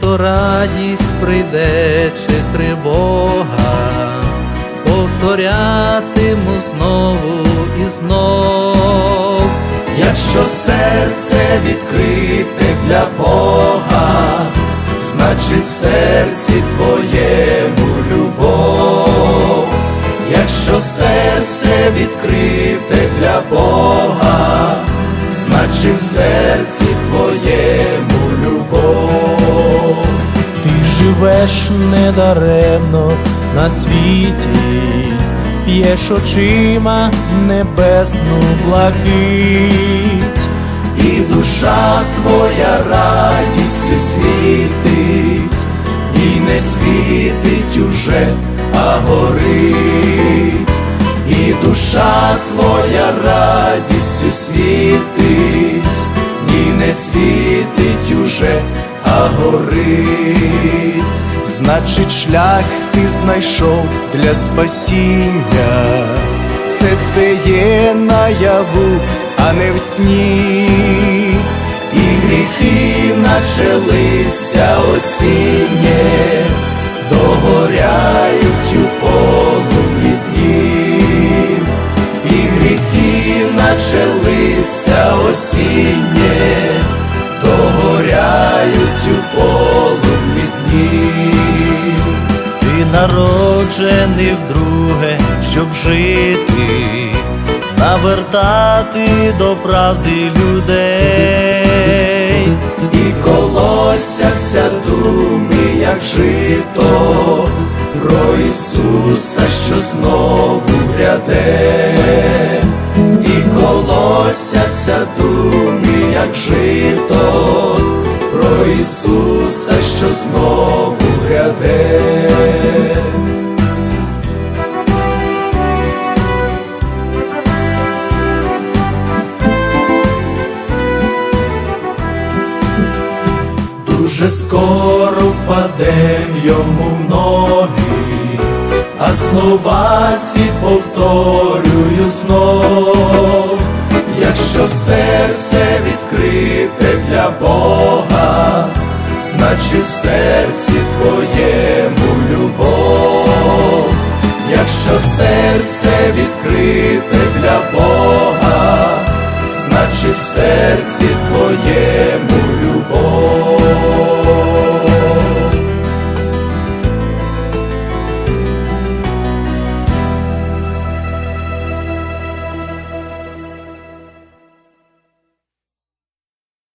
то радість прийде чи тривога, повторятиму знову і знов, Якщо серце відкрите для Бога, значить в серці твоєму любов, якщо серце відкрите для Бога, значить в серці твоєму живеш недаремно на світі, п'єш очима небесну блакить. І душа твоя радістю світить, і не світить уже, а горить, і душа твоя радістю світить, і не світить уже, горить. Значить, шлях ти знайшов для спасіння, все це є наяву, а не в сні. І гріхи началися осіннє, догоряють у полум'ї днів, і гріхи началися осіннє, народжений вдруге, щоб жити, навертати до правди людей. І колосяться думи, як жито, про Ісуса, що знову гряде, і колосяться думи, як жито, Ісуса, що знову гряде. Дуже скоро впадем йому в ноги, а слова ці повторюю знов, якщо серце відкрите для Бога, значить в серці твоєму любов, якщо серце відкрите для Бога, значить в серці твоєму